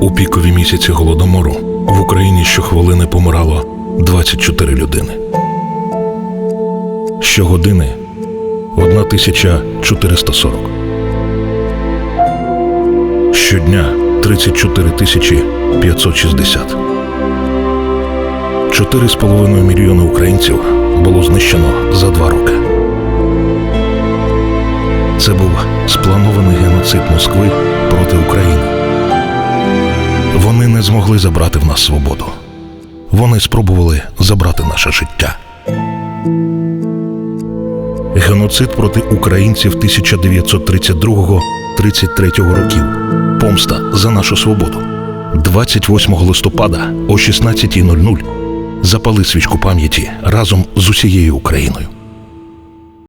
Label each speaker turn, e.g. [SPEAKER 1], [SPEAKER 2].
[SPEAKER 1] У пікові місяці голодомору в Україні щохвилини помирало 24 людини. Щогодини 1440. Щодня 34 тисячі 560. 4,5 мільйони українців було знищено за два роки. Це був спланований геноцид Москви проти України. Вони не змогли забрати в нас свободу. Вони спробували забрати наше життя. Геноцид проти українців 1932-33 років. Помста за нашу свободу. 28 листопада о 16.00 запали свічку пам'яті разом з усією Україною.